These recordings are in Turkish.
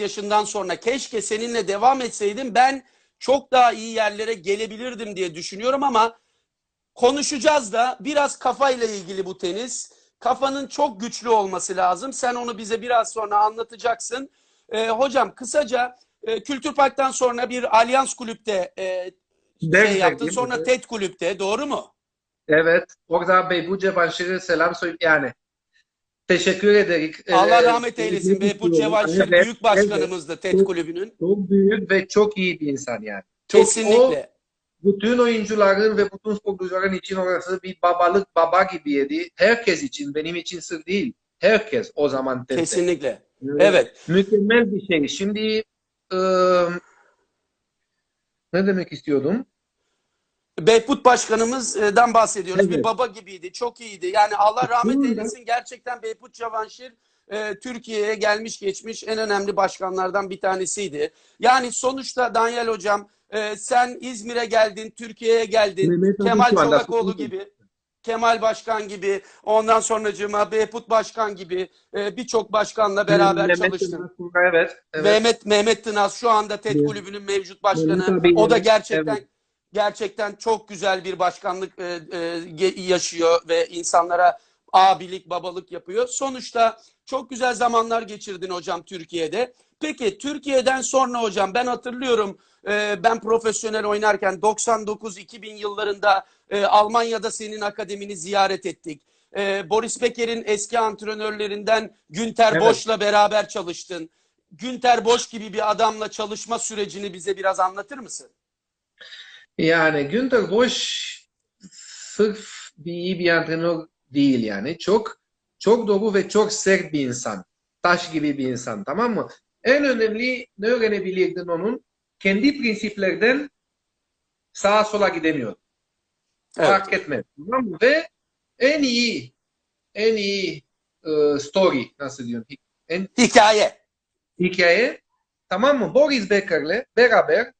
yaşından sonra keşke seninle devam etseydim ben çok daha iyi yerlere gelebilirdim diye düşünüyorum ama konuşacağız da biraz kafayla ilgili bu tenis. Kafanın çok güçlü olması lazım. Sen onu bize biraz sonra anlatacaksın. Ee, hocam kısaca e, Kültür Park'tan sonra bir Alyans Kulüp'te e, şey Dernek yaptın. Sonra TED Kulüp'te doğru mu? Evet. Orada Beybuç Cevanşir'e selam söyle yani teşekkür ederiz. Allah Ee, rahmet eylesin. tebrik Beyput ediyorum. Cevaşir Evet, büyük başkanımızdı TED Çok- Kulübü'nün. Çok büyük ve çok iyi bir insan yani. Çok, O Kesinlikle. bütün oyuncuların ve bütün sporcuların için orası bir babalık baba gibiydi. Herkes için, benim için sır değil. Herkes o zaman TED'de. Kesinlikle. Evet. Mükemmel bir şey. Şimdi ıı, ne demek istiyordum? Beyput Başkanımızdan bahsediyoruz. Evet. Bir baba gibiydi. Çok iyiydi. Yani Allah rahmet eylesin. Gerçekten Beyput Cavanşir e, Türkiye'ye gelmiş geçmiş en önemli başkanlardan bir tanesiydi. Yani sonuçta Daniel Hocam e, sen İzmir'e geldin, Türkiye'ye geldin. Mehmet Kemal Çolakoğlu gibi. Kemal Başkan gibi, ondan sonracığıma Beyput Başkan gibi e, birçok başkanla beraber Mehmet çalıştın. Yılmaz, Evet. evet. Mehmet Mehmet Tınaz şu anda TED Evet. Kulübü'nün mevcut başkanı. Mehmet abi, O da gerçekten evet. Gerçekten çok güzel bir başkanlık e, e, yaşıyor ve insanlara abilik, babalık yapıyor. Sonuçta çok güzel zamanlar geçirdin hocam Türkiye'de. Peki Türkiye'den sonra hocam ben hatırlıyorum e, ben profesyonel oynarken 99-2000 yıllarında e, Almanya'da senin akademini ziyaret ettik. E, Boris Becker'in eski antrenörlerinden Günter Evet. Boş'la beraber çalıştın. Günter Boş gibi bir adamla çalışma sürecini bize biraz anlatır mısın? Yani Günter Boş sırf bir iyi bir antrenör değil yani. Çok çok doğru ve çok sert bir insan. Taş gibi bir insan tamam mı? En önemli ne öğrenebilirdin onun? Kendi prensiplerden sağa sola gidemiyor. Evet. Fark etmez. Tamam mı? Ve en iyi en iyi e, story nasıl diyorum? En Hikaye. hikaye tamam mı? Boris Becker'le beraber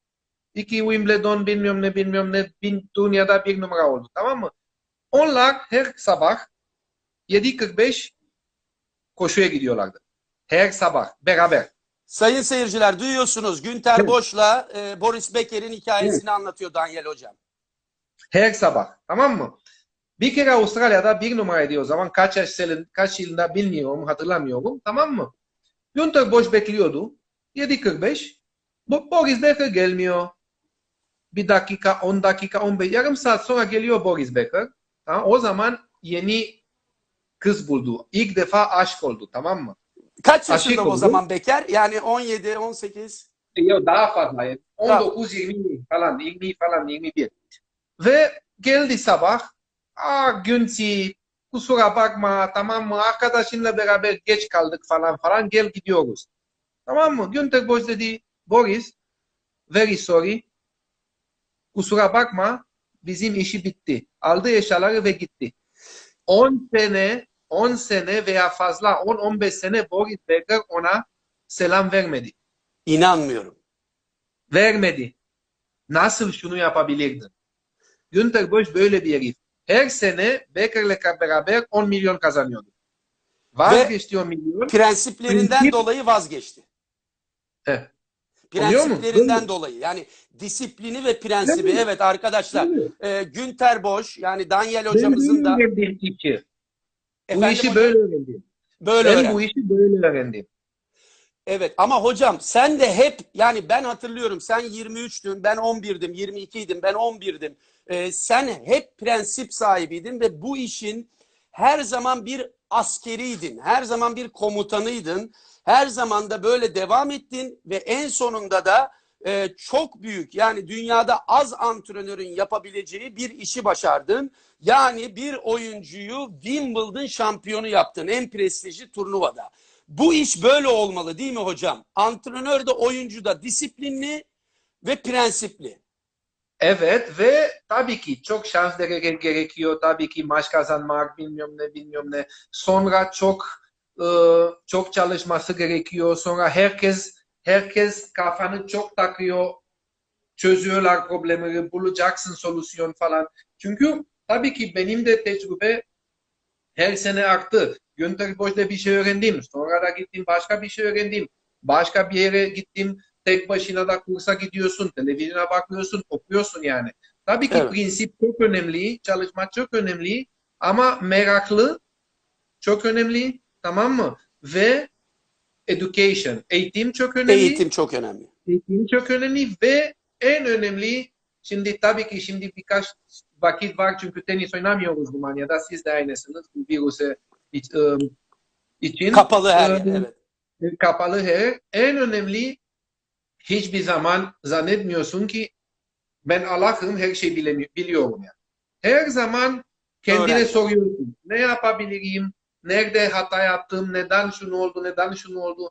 iki Wimbledon bilmiyorum ne bilmiyorum ne bin dünyada bir numara oldu tamam mı? Onlar her sabah 7.45 koşuya gidiyorlardı. Her sabah beraber. Sayın seyirciler duyuyorsunuz Günter Evet. Boş'la e, Boris Becker'in hikayesini anlatıyor Daniel Hocam. Her sabah. Tamam mı? Bir kere Avustralya'da bir numaraydı o zaman. Kaç, yaş, kaç yılında bilmiyorum, hatırlamıyorum. Tamam mı? Günter Boş bekliyordu. 7.45. Bo- Boris Becker gelmiyor. Bir dakika, 10 dakika, 15, yarım saat sonra geliyor Boris Becker. Tamam, o zaman yeni kız buldu. İlk defa aşk oldu. Tamam mı? Kaç yaşında o zaman Becker? Yani 17, 18. Yok daha fazla. yani. 19, 20 falan, 20 falan, 21. Ve geldi sabah. Aa Günsi kusura bakma tamam mı? Arkadaşınla beraber geç kaldık falan falan gel gidiyoruz. Tamam mı? Günter Boş dedi Boris very sorry. Kusura bakma bizim işi bitti. Aldı eşyaları ve gitti. 10 sene 10 sene veya fazla 10-15 sene Boris Becker ona selam vermedi. İnanmıyorum. vermedi. Nasıl şunu yapabilirdin? Günter Boş böyle bir herif. Her sene Becker'le beraber 10 milyon kazanıyordu. Vazgeçti 10 milyon. Prensiplerinden Prensip- dolayı vazgeçti. Heh. Prensiplerinden dolayı. Yani disiplini ve prensibi. Değil? Evet arkadaşlar. E, Günter Boş yani Daniel hocamızın da böyle öğrendim işi. Bu Efendim işi hocam? böyle öğrendim. böyle Ben öğren. bu işi böyle öğrendim. Evet ama hocam sen de hep yani ben hatırlıyorum sen 23'tün ben 11'dim 22'ydim ben 11'dim. Ee, sen hep prensip sahibiydin ve bu işin her zaman bir askeriydin. Her zaman bir komutanıydın. Her zaman da böyle devam ettin ve en sonunda da e, çok büyük yani dünyada az antrenörün yapabileceği bir işi başardın. Yani bir oyuncuyu Wimbledon şampiyonu yaptın en prestijli turnuvada. Bu iş böyle olmalı değil mi hocam? Antrenör de oyuncu da disiplinli ve prensipli. Evet ve tabii ki çok şans gerekiyor. Tabii ki maç kazanmak bilmiyorum ne bilmiyorum ne. Sonra çok çok çalışması gerekiyor. Sonra herkes herkes kafanı çok takıyor. Çözüyorlar problemleri. Bulacaksın solüsyon falan. Çünkü tabii ki benim de tecrübe her sene arttı. Günter Boş'ta bir şey öğrendim. Sonra da gittim başka bir şey öğrendim. Başka bir yere gittim. Tek başına da kursa gidiyorsun. Televizyona bakıyorsun. Okuyorsun yani. Tabii ki Evet. prensip çok önemli. Çalışma çok önemli. Ama meraklı çok önemli. Tamam mı? Ve education. Eğitim çok önemli. Eğitim çok önemli. Eğitim çok önemli ve en önemli şimdi tabii ki şimdi birkaç vakit var çünkü tenis oynamıyoruz Romanya'da. Siz de aynısınız bu virüse ım, için. Kapalı her yer. Evet. Kapalı her. En önemli hiçbir zaman zannetmiyorsun ki ben Allah'ım her şeyi biliyorum yani. Her zaman kendine Öğren. soruyorsun. Ne yapabilirim? Nerede hata yaptım? Neden şunu oldu? Neden şunu oldu?